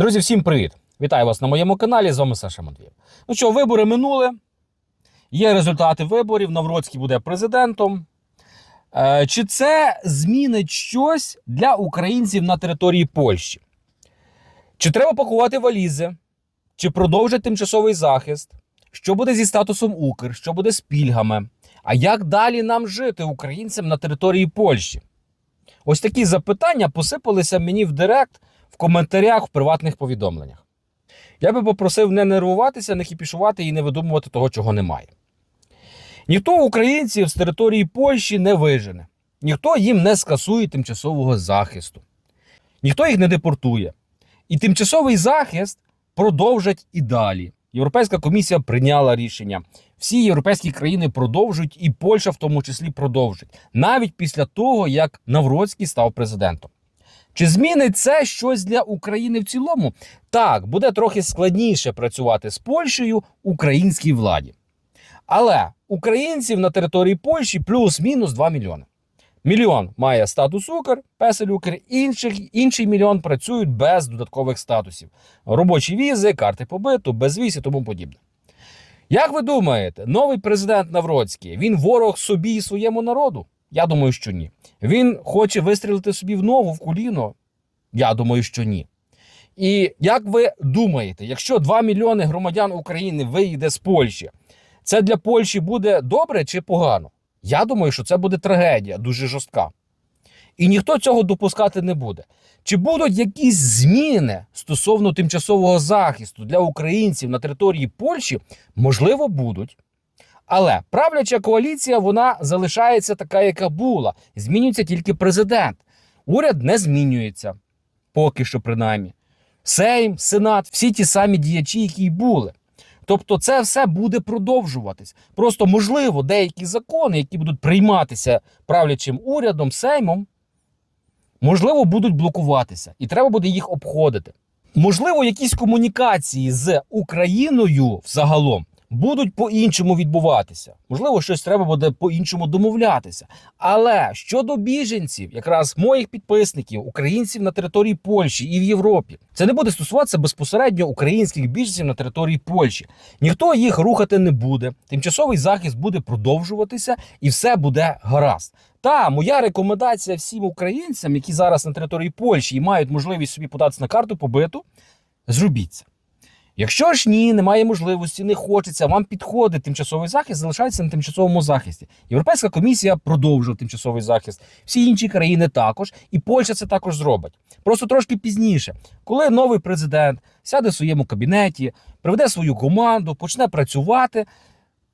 Друзі, всім привіт! Вітаю вас на моєму каналі. З вами Саша Матвієв. Ну що, вибори минули. Є результати виборів. Навроцький буде президентом. Е, Чи це змінить щось для українців на території Польщі? Чи треба пакувати валізи? Чи продовжить тимчасовий захист? Що буде зі статусом Укр? Що буде з пільгами? А як далі нам жити українцям на території Польщі? Ось такі запитання посипалися мені в директ в коментарях в приватних повідомленнях. Я би попросив не нервуватися, не хіпішувати і не видумувати того, чого немає. Ніхто українців з території Польщі не вижене, ніхто їм не скасує тимчасового захисту, ніхто їх не депортує. І тимчасовий захист продовжать і далі. Європейська комісія прийняла рішення. Всі європейські країни продовжують, і Польща в тому числі продовжить, навіть після того, як Навроцький став президентом. Чи змінить це щось для України в цілому? Так, буде трохи складніше працювати з Польщею українській владі. Але українців на території Польщі плюс-мінус 2 мільйони. Мільйон має статус Укр, песель Укр, інших, інший мільйон працюють без додаткових статусів: робочі візи, карти побиту, безвіз і тому подібне. Як ви думаєте, новий президент Навроцький він ворог собі і своєму народу? Я думаю, що ні. Він хоче вистрілити собі в ногу в коліно? Я думаю, що ні. І як ви думаєте, якщо 2 мільйони громадян України виїде з Польщі, це для Польщі буде добре чи погано? Я думаю, що це буде трагедія, дуже жорстка. І ніхто цього допускати не буде. Чи будуть якісь зміни стосовно тимчасового захисту для українців на території Польщі? Можливо, будуть. Але правляча коаліція вона залишається така, яка була. Змінюється тільки президент. Уряд не змінюється, поки що, принаймні. Сейм, Сенат, всі ті самі діячі, які й були. Тобто, це все буде продовжуватись. Просто можливо, деякі закони, які будуть прийматися правлячим урядом, сеймом, можливо, будуть блокуватися, і треба буде їх обходити. Можливо, якісь комунікації з Україною взагалом будуть по-іншому відбуватися. Можливо, щось треба буде по-іншому домовлятися. Але щодо біженців, якраз моїх підписників, українців на території Польщі і в Європі, це не буде стосуватися безпосередньо українських біженців на території Польщі. Ніхто їх рухати не буде. Тимчасовий захист буде продовжуватися, і все буде гаразд. Та моя рекомендація всім українцям, які зараз на території Польщі і мають можливість собі податися на карту побиту, зробіть це. Якщо ж ні, немає можливості, не хочеться, вам підходить тимчасовий захист, залишається на тимчасовому захисті. Європейська комісія продовжує тимчасовий захист. Всі інші країни також, і Польща це також зробить. Просто трошки пізніше, коли новий президент сяде в своєму кабінеті, приведе свою команду, почне працювати.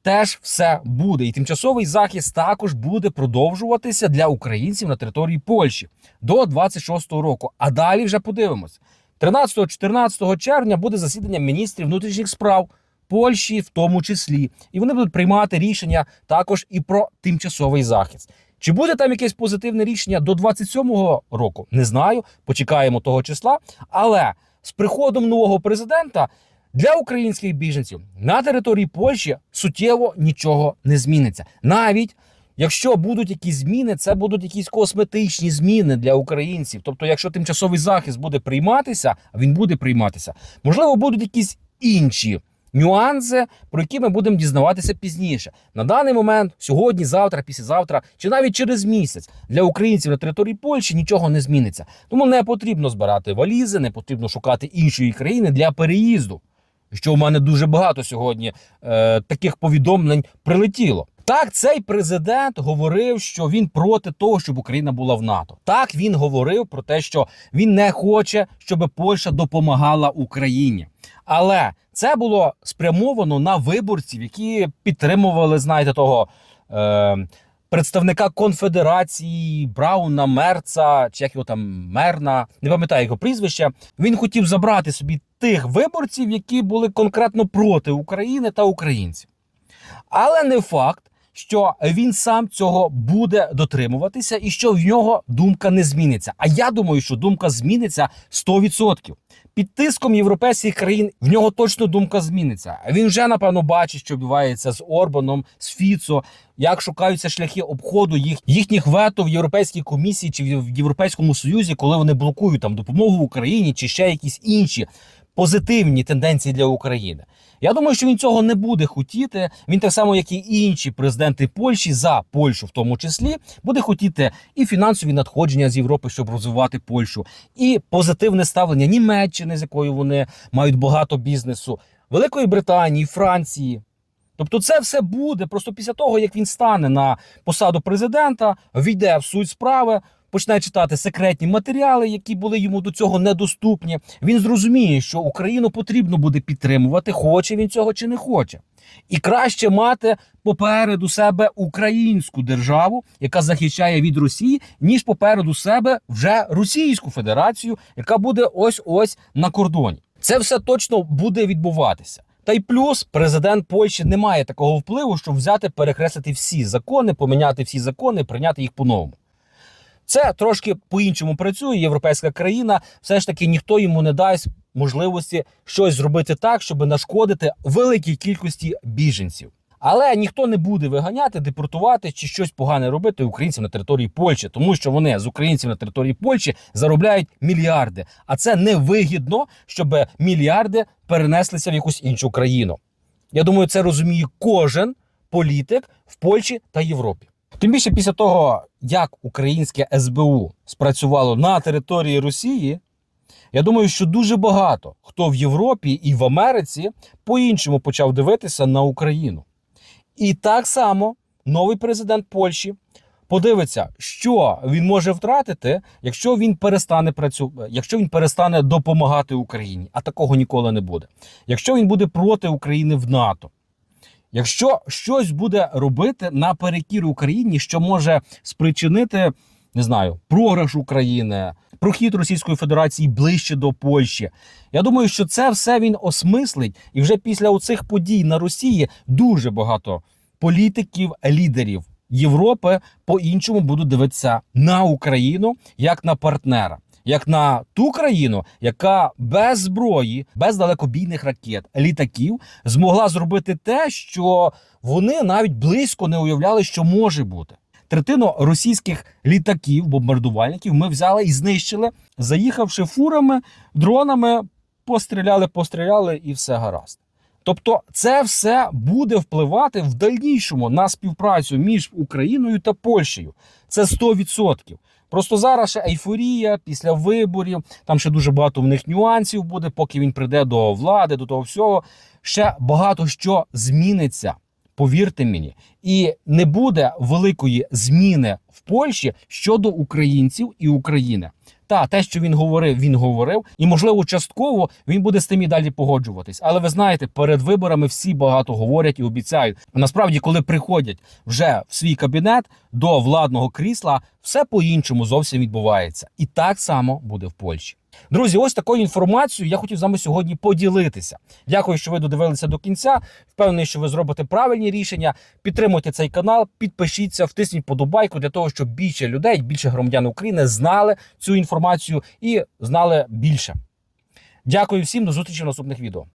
Теж все буде, і тимчасовий захист також буде продовжуватися для українців на території Польщі до 26-го року. А далі вже подивимось. 13-14 червня буде засідання міністрів внутрішніх справ Польщі, в тому числі, і вони будуть приймати рішення також і про тимчасовий захист. Чи буде там якесь позитивне рішення до 27-го року? Не знаю. Почекаємо того числа. Але з приходом нового президента для українських біженців на території Польщі суттєво нічого не зміниться. Навіть Якщо будуть якісь зміни, це будуть якісь косметичні зміни для українців. Тобто, якщо тимчасовий захист буде прийматися, а він буде прийматися, можливо, будуть якісь інші нюанси, про які ми будемо дізнаватися пізніше. На даний момент, сьогодні, завтра, післязавтра, чи навіть через місяць для українців на території Польщі нічого не зміниться. Тому не потрібно збирати валізи, не потрібно шукати іншої країни для переїзду. Що у мене дуже багато сьогодні е, таких повідомлень прилетіло. Так, цей президент говорив, що він проти того, щоб Україна була в НАТО. Так він говорив про те, що він не хоче, щоб Польща допомагала Україні. Але це було спрямовано на виборців, які підтримували, знаєте, того е, представника конфедерації Брауна Мерца, чи як його там Мерна, не пам'ятаю його прізвище. Він хотів забрати собі тих виборців, які були конкретно проти України та українців. Але не факт що він сам цього буде дотримуватися, і що в нього думка не зміниться. А я думаю, що думка зміниться 100%. Під тиском європейських країн в нього точно думка зміниться. Він вже напевно бачить, що відбувається з Орбаном, з Фіцо, як шукаються шляхи обходу їх їхніх вето в Європейській комісії чи в Європейському Союзі, коли вони блокують там допомогу Україні чи ще якісь інші позитивні тенденції для України. Я думаю, що він цього не буде хотіти. Він так само, як і інші президенти Польщі, за Польщу в тому числі, буде хотіти і фінансові надходження з Європи, щоб розвивати Польщу, і позитивне ставлення Німеччини, з якою вони мають багато бізнесу, Великої Британії, Франції. Тобто, це все буде просто після того, як він стане на посаду президента, війде в суть справи, почне читати секретні матеріали, які були йому до цього недоступні. Він зрозуміє, що Україну потрібно буде підтримувати, хоче він цього чи не хоче. І краще мати попереду себе українську державу, яка захищає від Росії, ніж попереду себе вже Російську Федерацію, яка буде ось ось на кордоні. Це все точно буде відбуватися. Та й плюс президент Польщі не має такого впливу, щоб взяти перекреслити всі закони, поміняти всі закони, прийняти їх по-новому. Це трошки по-іншому працює. Європейська країна все ж таки ніхто йому не дасть можливості щось зробити так, щоб нашкодити великій кількості біженців. Але ніхто не буде виганяти, депортувати чи щось погане робити українцям на території Польщі, тому що вони з українців на території Польщі заробляють мільярди. А це невигідно, щоб мільярди перенеслися в якусь іншу країну. Я думаю, це розуміє кожен політик в Польщі та Європі. Тим більше після того, як українське СБУ спрацювало на території Росії, я думаю, що дуже багато хто в Європі і в Америці по-іншому почав дивитися на Україну. І так само новий президент Польщі подивиться, що він може втратити, якщо він перестане працювати, якщо він перестане допомагати Україні, а такого ніколи не буде. Якщо він буде проти України в НАТО. Якщо щось буде робити наперекір Україні, що може спричинити, не знаю, програш України, прохід Російської Федерації ближче до Польщі, я думаю, що це все він осмислить, і вже після оцих подій на Росії дуже багато політиків, лідерів Європи по-іншому будуть дивитися на Україну як на партнера. Як на ту країну, яка без зброї, без далекобійних ракет, літаків змогла зробити те, що вони навіть близько не уявляли, що може бути. Третину російських літаків, бомбардувальників ми взяли і знищили, заїхавши фурами, дронами, постріляли, постріляли, і все гаразд. Тобто, це все буде впливати в дальнішому на співпрацю між Україною та Польщею. Це 100%. Просто зараз ще ейфорія після виборів. Там ще дуже багато в них нюансів буде, поки він прийде до влади, до того всього. Ще багато що зміниться. Повірте мені, і не буде великої зміни в Польщі щодо українців і України. Та те, що він говорив, він говорив, і можливо, частково він буде з тим і далі погоджуватись. Але ви знаєте, перед виборами всі багато говорять і обіцяють. Насправді, коли приходять вже в свій кабінет до владного крісла, все по-іншому зовсім відбувається, і так само буде в Польщі. Друзі, ось такою інформацією я хотів з вами сьогодні поділитися. Дякую, що ви додивилися до кінця. Впевнений, що ви зробите правильні рішення. Підтримуйте цей канал, підпишіться, втисніть подобайку для того, щоб більше людей, більше громадян України знали цю інформацію і знали більше. Дякую всім, до зустрічі в наступних відео.